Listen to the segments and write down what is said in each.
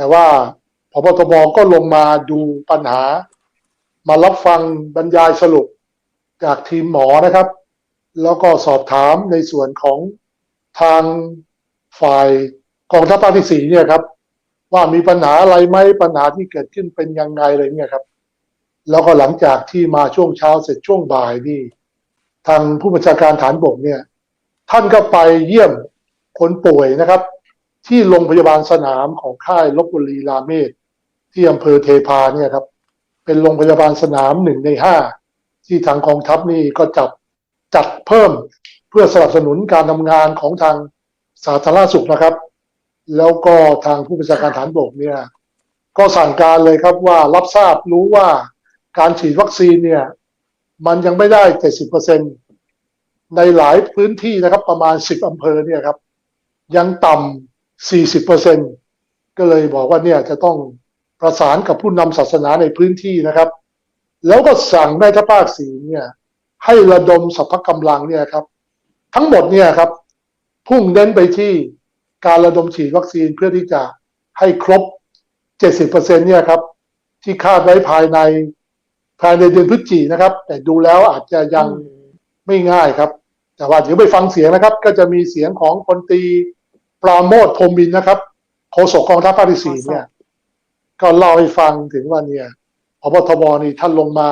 แต่ว่าพบทบก็ลงมาดูปัญหา มารับฟังบรรยายสรุปจากทีมหมอนะครับ แล้วก็สอบถามในส่วนของทางฝ่ายกองทัพภาคที่สี่เนี่ยครับ ว่ามีปัญหาอะไรไหมปัญหาที่เกิดขึ้นเป็นยังไงอะไรเนี่ยครับ แล้วก็หลังจากที่มาช่วงเช้าเสร็จช่วงบ่ายนี่ทางผู้บัญชาการฐานบกเนี่ย ท่านก็ไปเยี่ยมคนป่วยนะครับ ที่โรงพยาบาลสนามของค่ายลบบุรีราเมศที่อำเภอเทพาเนี่ยครับ เป็นโรงพยาบาลสนามหนึ่งในห้าที่ทางกองทัพนี่ก็จับจัดเพิ่มเพื่อสนับสนุนการทำงานของทางสาธารณสุขนะครับ แล้วก็ทางผู้บัญชาการฐานบกเนี่ย ก็สั่งการเลยครับว่ารับทราบรู้ว่าการฉีดวัคซีนเนี่ย มันยังไม่ได้เจ็ดสิบเปอร์เซ็นในหลายพื้นที่นะครับ ประมาณสิบอำเภอเนี่ยครับ ยังต่ำ สี่สิบเปอร์เซ็นก็เลยบอกว่าเนี่ยจะต้องประสานกับผู้นำศาสนาในพื้นที่นะครับ แล้วก็สั่งแม่ทัพภาคสีเนี่ยให้ระดมสรรพกำลังเนี่ยครับ ทั้งหมดเนี่ยครับพุ่งเน้นไปที่การระดมฉีดวัคซีนเพื่อที่จะให้ครบ 70%เนี่ยครับ ที่คาดไว้ภายในภายในเดือนพฤศจิกนะครับ แต่ดูแล้วอาจจะยังไม่ง่ายครับ แต่ว่าเดี๋ยวไปฟังเสียงนะครับ ก็จะมีเสียงของพลตี ปราโมทพรหมบินนะครับโฆษกกองทัพภาคที่สี่เนี่ย ก็เล่าให้ฟังถึงว่าเนี่ยพบทบนี่ท่านลงมา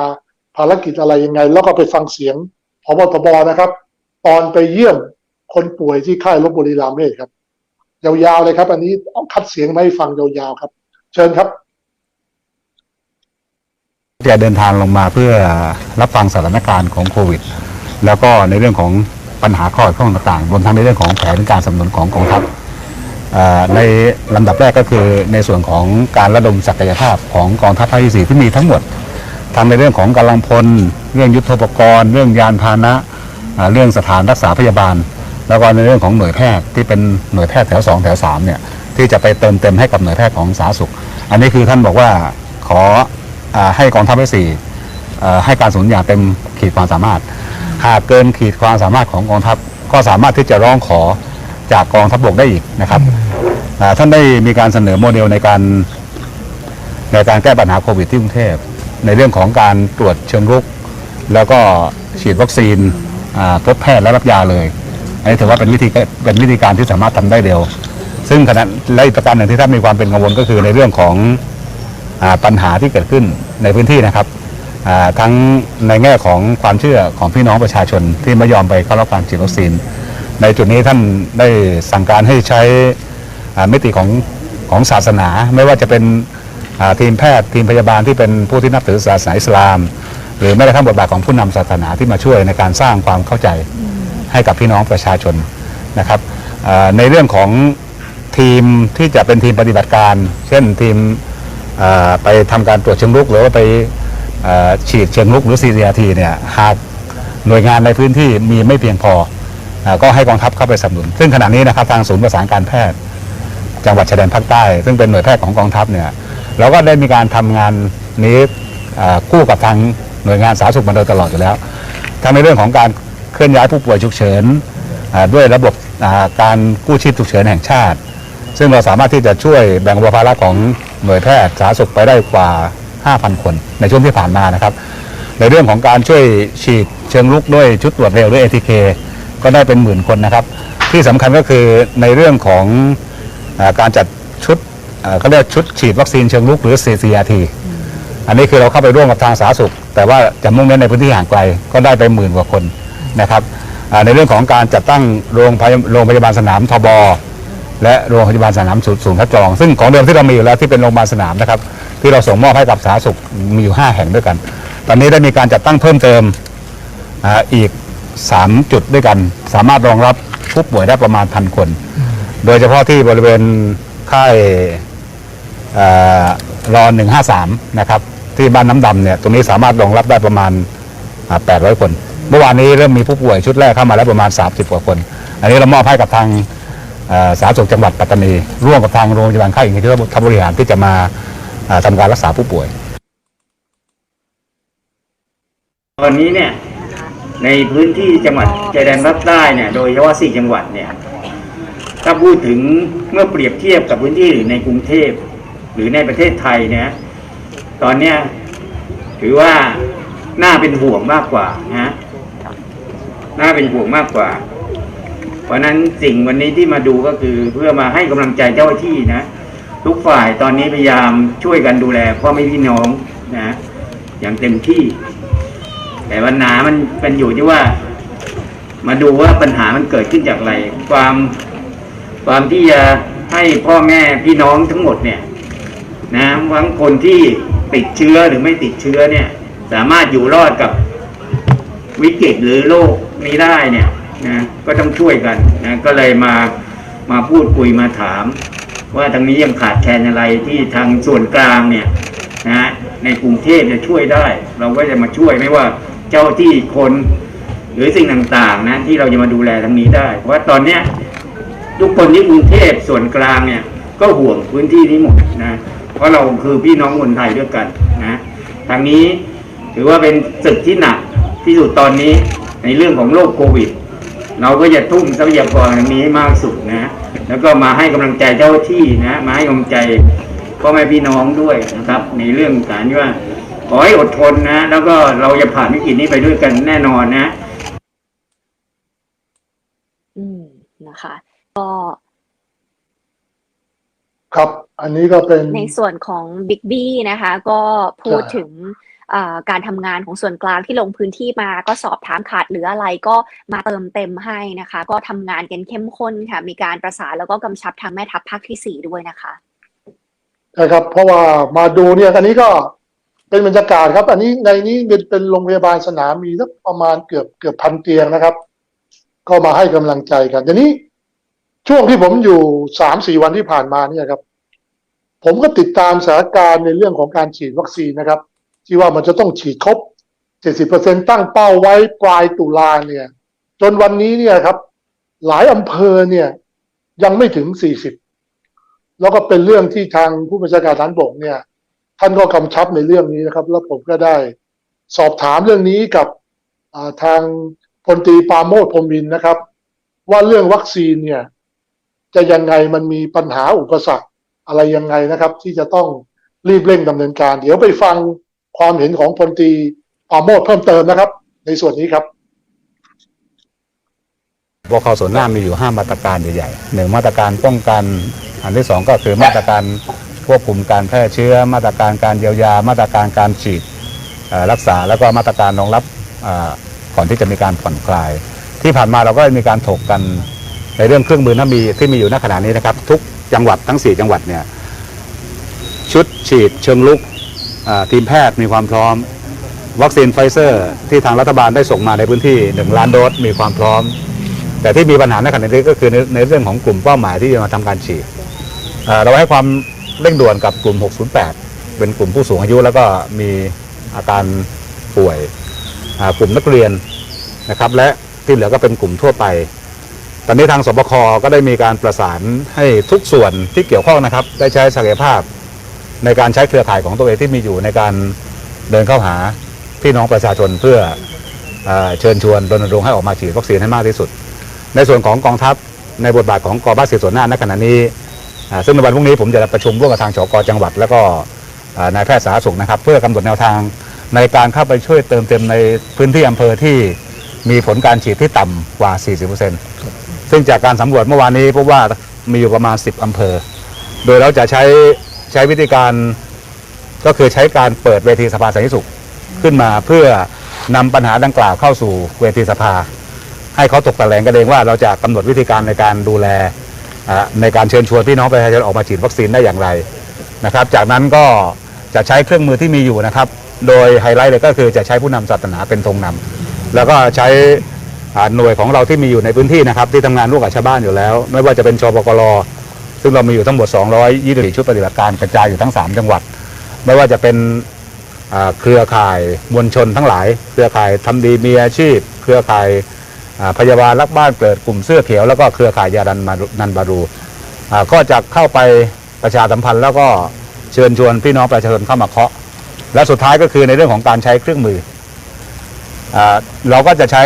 ภารกิจอะไรยังไง แล้วก็ไปฟังเสียงพบทบนะครับ ตอนไปเยี่ยมคนป่วยที่ค่ายลบบุรีรามเมศครับ ยาวๆเลยครับ อันนี้เอาคัดเสียงมาให้ฟังยาวๆครับ เชิญครับจะเดินทางลงมาเพื่อรับฟังสถานการณ์ของโควิด แล้วก็ในเรื่องของ ปัญหาข้อข้องต่างๆรวมทั้งในเรื่องของแผนการสนับสนุนของกองทัพในลำดับแรกก็คือในส่วนของการระดมศักยภาพของกองทัพภาคที่สี่ที่มีทั้งหมดทั้งในเรื่องของกำลังพล เรื่องยุทธปกรณ์ เรื่องยานพาหนะเรื่องสถานรักษาพยาบาล แล้วก็ในเรื่องของหน่วยแพทย์ที่เป็นหน่วยแพทย์แถวสองแถวสามเนี่ยที่จะไปเติมเต็มให้กับหน่วยแพทย์ของสาธารณสุข อันนี้คือท่านบอกว่าขออให้กองทัพภาคที่สี่ให้การสนับสนุนอย่างเต็มขีดความสามารถ หากเกินขีดความสามารถของกองทัพ ก็สามารถที่จะร้องขอจากกองทัพบกได้อีกนะครับอ่าท่านได้มีการเสนอโมเดลในการในการแก้ปัญหาโควิดที่กรุงเทพ ในเรื่องของการตรวจเชิงรุก แล้วก็ฉีดวัคซีนอ่าพบแพทย์และรับยาเลย อันนี้ถือว่าเป็นวิธีเป็นวิธีการที่สามารถทำได้เร็ว ซึ่งขณะและอีกประการหนึ่งที่ท่านมีความเป็นกังวลก็คือในเรื่องของอ่าปัญหาที่เกิดขึ้นในพื้นที่นะครับอ่า ทั้งในแง่ของความเชื่อของพี่น้องประชาชนที่ไม่ยอมไปเข้ารับการฉีดวัคซีน ในจุดนี้ท่านได้สั่งการให้ใช้มิติของของศาสนา ไม่ว่าจะเป็นทีมแพทย์ทีมพยาบาลที่เป็นผู้ที่นับถือศาสนาอิสลาม หรือแม้กระทั่งบทบาทของผู้นำศาสนาที่มาช่วยในการสร้างความเข้าใจให้กับพี่น้องประชาชนนะครับในเรื่องของทีมที่จะเป็นทีมปฏิบัติการ เช่นทีมไปทำการตรวจเชิงรุกหรือว่าไป ฉีดเชิงรุกหรือ CCRT เนี่ยหากหน่วยงานในพื้นที่มีไม่เพียงพอก็ให้กองทัพเข้าไปสนับสนุน ซึ่งขณะนี้นะครับทางศูนย์ประสานการแพทย์ จังหวัดชายแดนภาคใต้ ซึ่งเป็นหน่วยแพทย์ของกองทัพเนี่ยเราก็ได้มีการทำงานนี้คู่กับทางหน่วยงานสาธารณสุขมาโดยตลอดอยู่แล้ว ทั้งในเรื่องของการเคลื่อนย้ายผู้ป่วยฉุกเฉินด้วยระบบการกู้ชีพฉุกเฉินแห่งชาติ ซึ่งเราสามารถที่จะช่วยแบ่งเบาภาระของหน่วยแพทย์สาธารณสุขไปได้กว่า 5,000 คนในช่วงที่ผ่านมานะครับ ในเรื่องของการช่วยฉีดเชิงลุกด้วยชุดตรวจเร็วด้วย ATK ก็ได้เป็นหมื่นคนนะครับ ที่สำคัญก็คือในเรื่องของอการจัดชุดอ่าเขาเรียกชุดฉีดวัคซีนเชิงลุกหรือ CCRT อันนี้คือเราเข้าไปร่วมกับทางสาธารณสุข แต่ว่าจะมุ่งเน้นในพื้นที่ห่างไกลก็ได้ไปหมื่นกว่าคนนะครับในเรื่องของการจัดตั้งโรงพยาโรงพยาบาลสนามทบและโรงพยาบาลสนามศูนย์ศูนย์คัดกรอง ซึ่งของเดิมที่เรามีอยู่แล้วที่เป็นโรงพยาบาลสนามนะครับ ที่เราส่งมอบให้กับสาธารณสุขมีอยู่ 5 แห่งด้วยกัน ตอนนี้ได้มีการจัดตั้งเพิ่มเติมอ,อีก 3 จุดด้วยกัน สามารถรองรับผู้ป่วยได้ประมาณพันคน โดยเฉพาะที่บริเวณค่ายเอ่อรอ153นะครับที่บ้านน้ำดำเนี่ยตรงนี้สามารถรองรับได้ประมาณ 800 คน เมื่อวานนี้เริ่มมีผู้ป่วยชุดแรกเข้ามาแล้วประมาณ 30 กว่าคน อันนี้เรามอบให้กับทางสาธารณสุขจังหวัดปัตตานี ร่วมกับทางโรงพยาบาลค่ายอิงที่ทัพบริหารที่จะมา ทำการรักษาผู้ป่วย ตอนนี้เนี่ยในพื้นที่จังหวัดชายแดนภาคใต้เนี่ยโดยเฉพาะสี่จังหวัดเนี่ยถ้าพูดถึงเมื่อเปรียบเทียบกับพื้นที่ในกรุงเทพหรือในประเทศไทยเนี่ยตอนเนี้ยถือว่าน่าเป็นห่วงมากกว่านะน่าเป็นห่วงมากกว่า เพราะฉะนั้นสิ่งวันนี้ที่มาดูก็คือเพื่อมาให้กำลังใจเจ้าหน้าที่นะ ทุกฝ่ายตอนนี้พยายามช่วยกันดูแลพ่อแม่พี่น้องนะอย่างเต็มที่ แต่ปัญหามันเป็นอยู่ที่ว่า มาดูว่าปัญหามันเกิดขึ้นจากอะไร ความความที่จะให้พ่อแม่พี่น้องทั้งหมดเนี่ย นะบางคนที่ติดเชื้อหรือไม่ติดเชื้อเนี่ย สามารถอยู่รอดกับวิกฤตหรือโรคนี้ได้เนี่ยนะก็ต้องช่วยกันนะก็เลยมามาพูดคุยมาถาม ว่าทางนี้ยังขาดแคลนอะไรที่ทางส่วนกลางเนี่ยนะในกรุงเทพจะช่วยได้ เราก็จะมาช่วยไม่ว่าเจ้าที่คนหรือสิ่งต่างๆนะที่เราจะมาดูแลทางนี้ได้ เพราะว่าตอนเนี้ยทุกคนที่กรุงเทพส่วนกลางเนี่ยก็ห่วงพื้นที่นี้หมดนะเพราะเราคือพี่น้องคนไทยด้วยกันนะทางนี้ถือว่าเป็นศึกที่หนักที่สุดตอนนี้ในเรื่องของโรคโควิด เราก็จะทุ่มทรัพยากรทางนี้ให้มากสุดนะ แล้วก็มาให้กำลังใจเจ้าหน้าที่นะมาให้กำลังใจพ่อแม่พี่น้องด้วยนะครับ ในเรื่องการที่ว่าขอให้อดทนนะ แล้วก็เราจะผ่านวิกฤตนี้ไปด้วยกันแน่นอนนะ อืมนะคะ ก็ ครับ อันนี้ก็เป็นในส่วนของบิ๊กบี้นะคะ ก็พูดใช่ถึงอ่า การทำงานของส่วนกลางที่ลงพื้นที่มาก็สอบถามขาดหลืออะไรก็มาเติมเต็มให้นะคะ ก็ทำงานกันเข้มข้นค่ะมีการประสานแล้วก็กำชับทางแม่ทัพภาคที่สี่ด้วยนะคะนะครับ เพราะว่ามาดูเนี่ยอันนี้ก็เป็นบรรยากาศครับ อันนี้ในนี้เป็นเป็นโรงพยาบาลสนามมีสักประมาณเกือบเกือบพันเตียงนะครับ ก็มาให้กำลังใจกันทีนี้ช่วงที่ผมอยู่สามสี่วันที่ผ่านมาเนี่ยครับ ผมก็ติดตามสถานการณ์ในเรื่องของการฉีดวัคซีนนะครับ ที่ว่ามันจะต้องฉีดครบ 70%ตั้งเป้าไว้ปลายตุลาเนี่ย จนวันนี้เนี่ยครับ หลายอำเภอเนี่ย ยังไม่ถึง 40 แล้วก็เป็นเรื่องที่ทางผู้บัญชาการฐานบกเนี่ย ท่านก็กำชับในเรื่องนี้นะครับ แล้วผมก็ได้สอบถามเรื่องนี้กับาทางพลตรีปาโมทพรมินนะครับ ว่าเรื่องวัคซีนเนี่ย จะยังไงมันมีปัญหาอุปสรรคอะไรยังไงนะครับ ที่จะต้องรีบเร่งดำเนินการ เดี๋ยวไปฟัง ความเห็นของพลตรีปราโมทเพิ่มเติมนะครับ ในส่วนนี้ครับบคส่วนหน้ามีอยู่ 5 มาตรการใหญ่ๆหนึ่งมาตรการป้องกัน อันที่ 2 ก็คือมาตรการควบคุมการแพร่เชื้อ มาตรการการเยียวยา มาตรการการฉีดรักษา แล้วก็มาตรการรองรับเอ่อก่อนที่จะมีการผ่อนคลาย ที่ผ่านมาเราก็มีการถกกันในเรื่องเครื่องมือน้ำมีที่มีอยู่ณขณะนี้นะครับ ทุกจังหวัดทั้ง 4 จังหวัดเนี่ยชุดฉีดเชิงลุก ทีมแพทย์มีความพร้อม วัคซีนไฟเซอร์ ที่ทางรัฐบาลได้ส่งมาในพื้นที่ 1 ล้านโดสมีความพร้อม แต่ที่มีปัญหาในขณะนี้ก็คือในในเรื่องของกลุ่มเป้าหมายที่จะมาทำการฉีดเราให้ความเร่งด่วนกับกลุ่ม 608 เป็นกลุ่มผู้สูงอายุแล้วก็มีอาการป่วยกลุ่มนักเรียนนะครับ และที่เหลือก็เป็นกลุ่มทั่วไป ตอนนี้ทางสบคก็ได้มีการประสานให้ทุกส่วนที่เกี่ยวข้องนะครับ ได้ใช้ศักยภาพ ในการใช้เครือข่ายของตัวเองที่มีอยู่ในการเดินเข้าหาพี่น้องประชาชนเพื่อเอเชิญชวนรณรงค์ให้ออกมาฉีดวัคซีนให้มากที่สุด ในส่วนของกองทัพในบทบาทของกองบ้าสืบสวนหน้าณขณะนี้ ซึ่งในวันพรุ่งนี้ผมจะประชุมร่วมกับทางชกจังหวัด แล้วก็นายแพทย์สาธารณสุขนะครับ เพื่อกำหนดแนวทางในการเข้าไปช่วยเติมเต็มในพื้นที่อำเภอที่มีผลการฉีดที่ต่ำกว่า 40%ซึ่งจากการสำรวจเมื่อวานนี้พบว่ามีอยู่ประมาณ 10อำเภอ โดยเราจะใช้ ใช้วิธีการก็คือใช้การเปิดเวทีสภาสันติสุขขึ้นมาเพื่อนำปัญหาดังกล่าวเข้าสู่เวทีสภา ให้เขาตกตะแหลงกันเองว่าเราจะกำหนดวิธีการในการดูแลในการเชิญชวนพี่น้องประชาชนออกมาฉีดวัคซีนได้อย่างไรนะครับ จากนั้นก็จะใช้เครื่องมือที่มีอยู่นะครับ โดยไฮไลท์เลยก็คือจะใช้ผู้นำศาสนาเป็นธงนำแล้วก็ใช้หน่วยของเราที่มีอยู่ในพื้นที่นะครับ ที่ทำงานร่วมกับชาวบ้านอยู่แล้ว ไม่ว่าจะเป็นชปกร ซึ่งเรามีอยู่ทั้งหมด 224 ชุดปฏิบัติการกระจายอยู่ทั้ง 3 จังหวัด ไม่ว่าจะเป็นเครือข่ายมวลชนทั้งหลาย เครือข่ายทำดีมีอาชีพ เครือข่ายพยาบาลรักบ้านเกิดกลุ่มเสื้อเขียว แล้วก็เครือข่ายยาดันนันบารูก็จะเข้าไปประชาสัมพันธ์แล้วก็เชิญชวนพี่น้องประชาชนเข้ามาเคาะ และสุดท้ายก็คือในเรื่องของการใช้เครื่องมืออเราก็จะใช้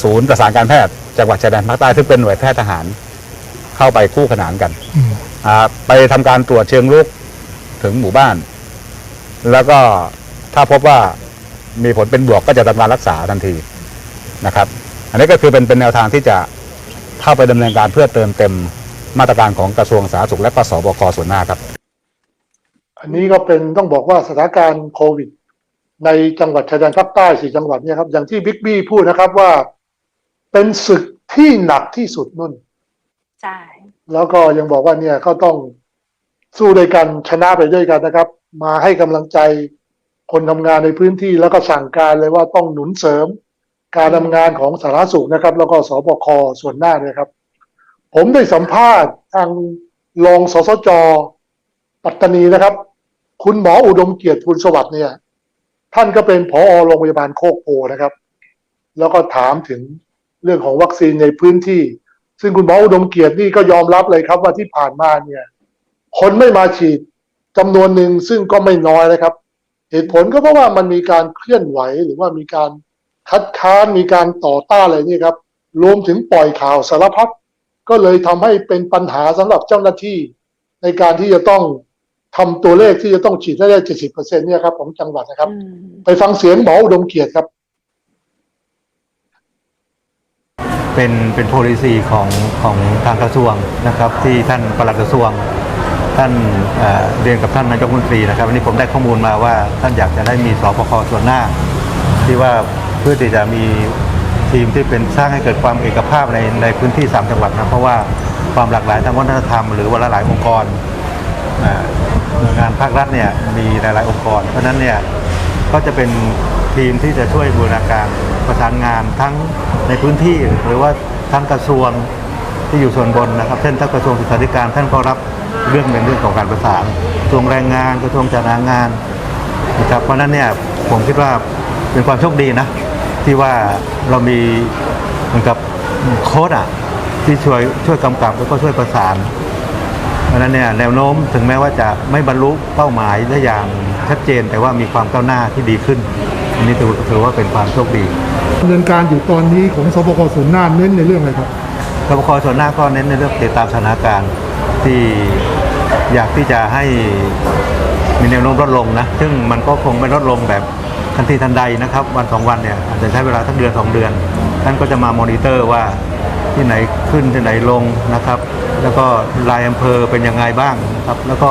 ศูนย์ประสานการแพทย์จังหวัดชายแดนภาคใต้ซึ่งเป็นหน่วยแพทย์ทหาร เข้าไปคู่ขนานกันอ่าไปทำการตรวจเชิงลุกถึงหมู่บ้าน แล้วก็ถ้าพบว่ามีผลเป็นบวกก็จะทำการรักษาทันทีนะครับ อันนี้ก็คือเป็นเป็นแนวทางที่จะเข้าไปดำเนินการเพื่อเติมเต็มมาตรการของกระทรวงสาธารณสุขและก็สบคส่วนหน้าครับ อันนี้ก็เป็นต้องบอกว่าสถานการณ์โควิด ในจังหวัดชายแดนภาคใต้สี่จังหวัดเนี่ยครับ อย่างที่บิ๊กบี้พูดนะครับว่า เป็นศึกที่หนักที่สุดนุ่น ใช่แล้วก็ยังบอกว่าเนี่ยก็ต้องสู้ด้วยกันชนะไปด้วยกันนะครับ มาให้กำลังใจคนทำงานในพื้นที่แล้วก็สั่งการเลยว่าต้องหนุนเสริม การทำงานของสาธารณสุขนะครับ แล้วก็สบคส่วนหน้าเนี่ยครับ ผมได้สัมภาษณ์ทางรองสสจปัตตานีนะครับ คุณหมออุดมเกียรติภูลสวัสดิ์เนี่ย ท่านก็เป็นผอโรงพยาบาลโคกโพนะครับ แล้วก็ถามถึงเรื่องของวัคซีนในพื้นที่ ซึ่งคุณหมออุดมเกียรตินี่ก็ยอมรับเลยครับว่าที่ผ่านมาเนี่ย คนไม่มาฉีดจำนวนหนึ่งซึ่งก็ไม่น้อยนะครับ เหตุผลก็เพราะว่ามันมีการเคลื่อนไหวหรือว่ามีการคัดค้านมีการต่อต้านอะไรนี่ครับรวมถึงปล่อยข่าวสารพัดก็เลยทำให้เป็นปัญหาสำหรับเจ้าหน้าที่ ในการที่จะต้องทำตัวเลขที่จะต้องฉีดให้ได้เจ็ดสิบเปอร์เซ็นเนี่ยครับของจังหวัดนะครับอืมไปฟังเสียงหมออุดมเกียรติครับ เป็นเป็น policy ของของทางกระทรวงนะครับ ที่ท่านปลัดกระทรวง ท่านเอ่อเรียนกับท่านนายกรัฐมนตรีนะครับวันนี้ผมได้ข้อมูลมาว่าท่านอยากจะได้มีสปคส่วนหน้า ที่ว่าเพื่อที่จะมีทีมที่เป็นสร้างให้เกิดความเอกภาพในในพื้นที่ 3 จังหวัดนะเพราะว่าความหลากหลายทางวัฒนธรรมหรือว่าหลายๆองค์กรเอ่อหน่วยงานภาครัฐเนี่ยมีหลาย ๆ องค์กร เพราะฉะนั้นเนี่ยก็จะเป็น ทีมที่จะช่วยบูรณาการประสานงานทั้งในพื้นที่หรือว่าทั้งกระทรวงที่อยู่ส่วนบนนะครับเช่นถ้ากระทรวงศึกษาธิการท่านก็รับเรื่องเป็นเรื่องของการประสานกระทรวงแรงงานกระทรวงจัดหางานนะครับเพราะนั้นเนี่ยผมคิดว่าเป็นความโชคดีนะที่ว่าเรามีเหมือนกับโค้ดอะที่ช่วยช่วยกำกับแล้วก็ช่วยประสานเพราะนั้นเนี่ยแนวโน้มถึงแม้ว่าจะไม่บรรลุเป้าหมายได้อย่างชัดเจนแต่ว่ามีความก้าวหน้าที่ดีขึ้น อันนี้ถือถือว่าเป็นความโชคดีดำเนินการอยู่ตอนนี้ของสบคส่วนหน้าเน้นในเรื่องอะไรครับรปภส่วนหน้าก็เน้นในเรื่องติดตามสถานการณ์ที่อยากที่จะให้มีแนวโน้มลดลงนะ ซึ่งมันก็คงไม่ลดลงแบบทันทีทันใดนะครับ วันสองวันเนี่ยอาจจะใช้เวลาสักเดือนสองเดือน ท่านก็จะมามอนิเตอร์ว่าที่ไหนขึ้นที่ไหนลงนะครับ แล้วก็รายอำเภอเป็นยังไงบ้างนะครับ แล้วก็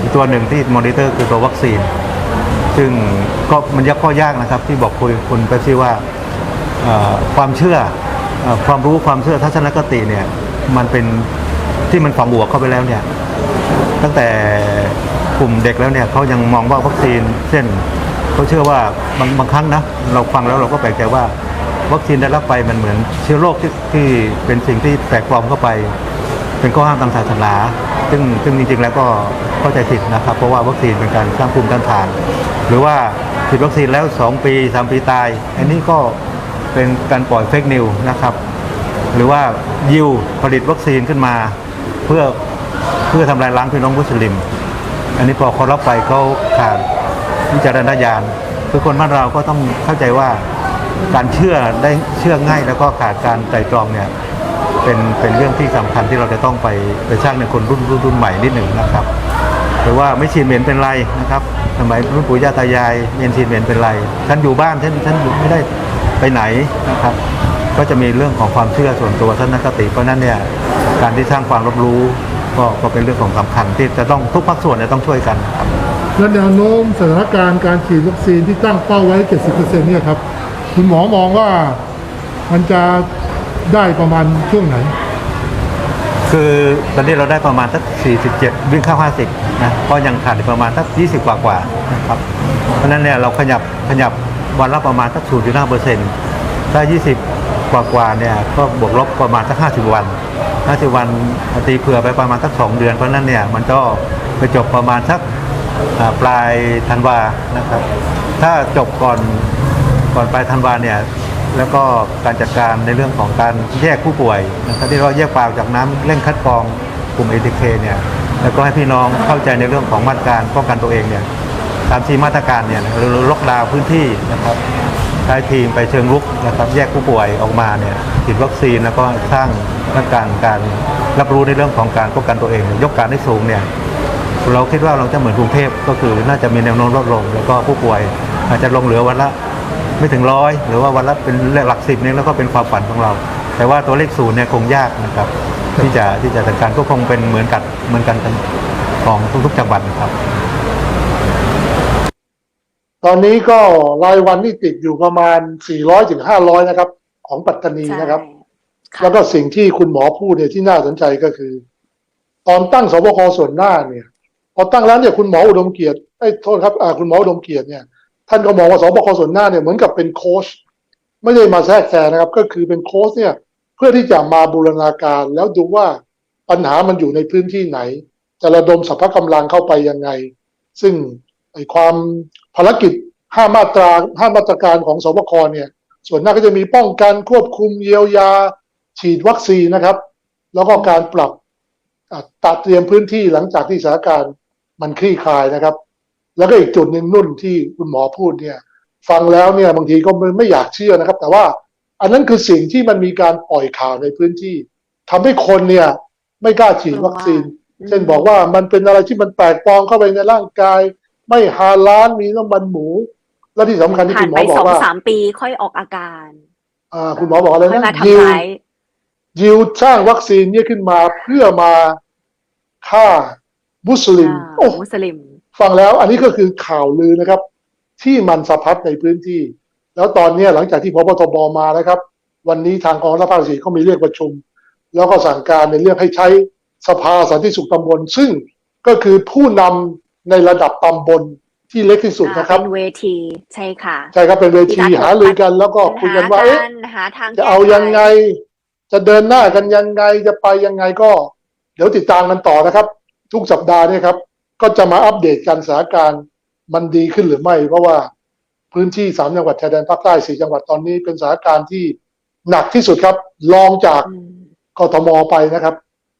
อีกตัวหนึ่งที่มอนิเตอร์คือตัววัคซีน ซึ่งก็มันยักข้อยากนะครับ ที่บอกคุยคุณไปซี่ว่าความเชื่อเอ่อความรู้ความเชื่อทัศนคติเนี่ยมันเป็นที่มันฝังหัวเข้าไปแล้วเนี่ยตั้งแต่กลุ่มเด็กแล้วเนี่ยเขายังมองว่าวัคซีนเช่นเขาเชื่อว่าบางบางครั้งนะเราฟังแล้วเราก็แปลกใจว่าวัคซีนได้รับไปมันเหมือนเชื้อโรคที่ที่เป็นสิ่งที่แปลกปลอมเข้าไป เป็นข้อห้ามทางศาสนา ซึ่งซึ่งจริงๆแล้วก็เข้าใจผิดนะครับ เพราะว่าวัคซีนเป็นการสร้างภูมิต้านทาน หรือว่าฉีดวัคซีนแล้ว 2 ปี 3 ปีตาย อันนี้ก็เป็นการปล่อยเฟกนิวนะครับ หรือว่ายิวผลิตวัคซีนขึ้นมาเพื่อเพื่อทำลายล้างพี่น้องมุสลิม อันนี้พอเขารับไปเขาขาดวิจารณญาณคือคนบ้านเราก็ต้องเข้าใจว่าการเชื่อได้เชื่อง่ายแล้วก็ขาดการไตรตรองเนี่ย เป็นเป็นเรื่องที่สำคัญที่เราจะต้องไปไปสร้างในคนรุ่นรุ่นรุ่นใหม่นิดหนึ่งนะครับหรือว่าไม่ฉีดเหม็นเป็นไรนะครับสมัยรุ่นปู่ย่าตายายเย็นฉีดเหม็นเป็นไรฉันอยู่บ้านฉันฉันอยู่ไม่ได้ไปไหนนะครับก็จะมีเรื่องของความเชื่อส่วนตัวทัศนคติเพราะนั้นเนี่ยการที่สร้างความรับรู้ก็ก็เป็นเรื่องของสำคัญที่จะต้องทุกภาคส่วนเนี่ยต้องช่วยกันครับและแนวโน้มสถานการณ์การฉีดวัคซีนที่ตั้งเป้าไว้ 70%เนี่ยครับคุณหมอมองว่ามันจะ ได้ประมาณช่วงไหน คือตอนนี้เราได้ประมาณสัก 47 วิ่งเข้า 50 นะ ก็ยังขาดอีกประมาณสัก 20 กว่ากว่านะครับ เพราะฉะนั้นเนี่ยเราขยับขยับวันละประมาณสัก 0.5เปอร์เซ็นต์ถ้า 20 กว่ากว่าเนี่ยก็บวกลบประมาณสัก 50 วัน 50 วันตีเผื่อไปประมาณสัก 2 เดือน เพราะนั้นเนี่ยมันก็ไปจบประมาณสักปลายธันวานะครับ ถ้าจบก่อนก่อนปลายธันวาเนี่ย แล้วก็การจัดการในเรื่องของการแยกผู้ป่วยนะครับที่เราแยกเปล่าจากน้ำเร่งคัดกรองกลุ่ม ATK เคเนี่ยแล้วก็ให้พี่น้องเข้าใจในเรื่องของมาตรการป้องกันตัวเองเนี่ยตามที่มาตรการเนี่ยหรือล็อกดาวน์พื้นที่นะครับใช้ทีมไปเชิงรุกนะครับแยกผู้ป่วยออกมาเนี่ยฉีดวัคซีนแล้วก็สร้างเรื่องการการรับรู้ในเรื่องของการป้องกันตัวเอง ยกการได้สูงเนี่ยเราคิดว่าเราจะเหมือนกรุงเทพก็คือน่าจะมีแนวโน้มลดลง แล้วก็ผู้ป่วยอาจจะลงเหลือวันละ ไม่ถึงร้อยหรือว่าวันละเป็นหลักสิบเนี่ยแล้วก็เป็นความฝันของเรา แต่ว่าตัวเลขศูนย์เนี่ยคงยากนะครับ ที่จะที่จะจัดการก็คงเป็นเหมือนกันเหมือนกันของทุกๆจังหวัดนะครับ ตอนนี้ก็รายวันนี่ติดอยู่ประมาณ 400ถึง500 นะครับ ของปัตตานีใช่นะครับค่ะแล้วก็สิ่งที่คุณหมอพูดเนี่ยที่น่าสนใจก็คือ ตอนตั้งสบคส่วนหน้าเนี่ย พอตั้งแล้วเนี่ยคุณหมออุดมเกียรติไอ้ยโทษครับอ่าคุณหมออุดมเกียรติเนี่ย ท่านก็มองว่าสบคส่วนหน้าเนี่ยเหมือนกับเป็นโค้ชไม่ได้มาแทรกแซงนะครับ ก็คือเป็นโค้ชเนี่ยเพื่อที่จะมาบูรณาการแล้วดูว่าปัญหามันอยู่ในพื้นที่ไหน จะระดมสรรพกำลังเข้าไปยังไง ซึ่งไอความภารกิจห้ามาตราห้ามาตรการของสบคเนี่ย ส่วนหน้าก็จะมีป้องกันควบคุมเยียวยา ฉีดวัคซีนนะครับ แล้วก็การปรับตัดเตรียมพื้นที่หลังจากที่สถานการณ์มันคลี่คลายนะครับ แล้วก็อีกจุดหนึ่งนุ่นที่คุณหมอพูดเนี่ย ฟังแล้วเนี่ยบางทีก็ไม่ไม่อยากเชื่อนะครับ แต่ว่าอันนั้นคือสิ่งที่มันมีการปล่อยข่าวในพื้นที่ทำให้คนเนี่ย ไม่กล้าฉีดวัคซีนอืมเช่นบอกว่ามันเป็นอะไรที่มันแปลกปลอมเข้าไปในร่างกาย ไม่ฮาลาลมีน้ำมันหมู และที่สำคัญที่ผ่าคุนณหมไปอบอกสองว่าสามปีค่อยออกอาการ อ่า คุณหมอบอกอะไรค่อยนะมายิวทำร้ายยิวสร้างวัคซีนเนี่ยขึ้นมาเพื่อมาฆ่ามุสลิมอ่าโอ้มุสลิม ฟังแล้วอันนี้ก็คือข่าวลือนะครับ ที่มันสะพัดในพื้นที่ แล้วตอนเนี้ยหลังจากที่พบทบมานะครับ วันนี้ทางกองทัพภาคสี่เขามีเรียกประชุม แล้วก็สั่งการในเรื่องให้ใช้สภาสันติสุขตำบล ซึ่งก็คือผู้นำในระดับตำบลที่เล็กที่สุดนะครับเป็นเวทีใช่ค่ะ ใช่ครับเป็นเวทีมีการหารือกัน แล้วก็คุยกันว่าหาเอ๊ะการหาทางจะเอายังไง จะเดินหน้ากันยังไงจะไปยังไงก็ เดี๋ยวติดตามกันต่อนะครับ ทุกสัปดาห์เนี่ยครับ ก็จะมาอัปเดตกันสถานการณ์มันดีขึ้นหรือไม่ เพราะว่าพื้นที่สามจังหวัดชายแดนภาคใต้สี่จังหวัดตอนนี้เป็นสถานการณ์ที่หนักที่สุดครับรองจากอืมกทมไปนะครับ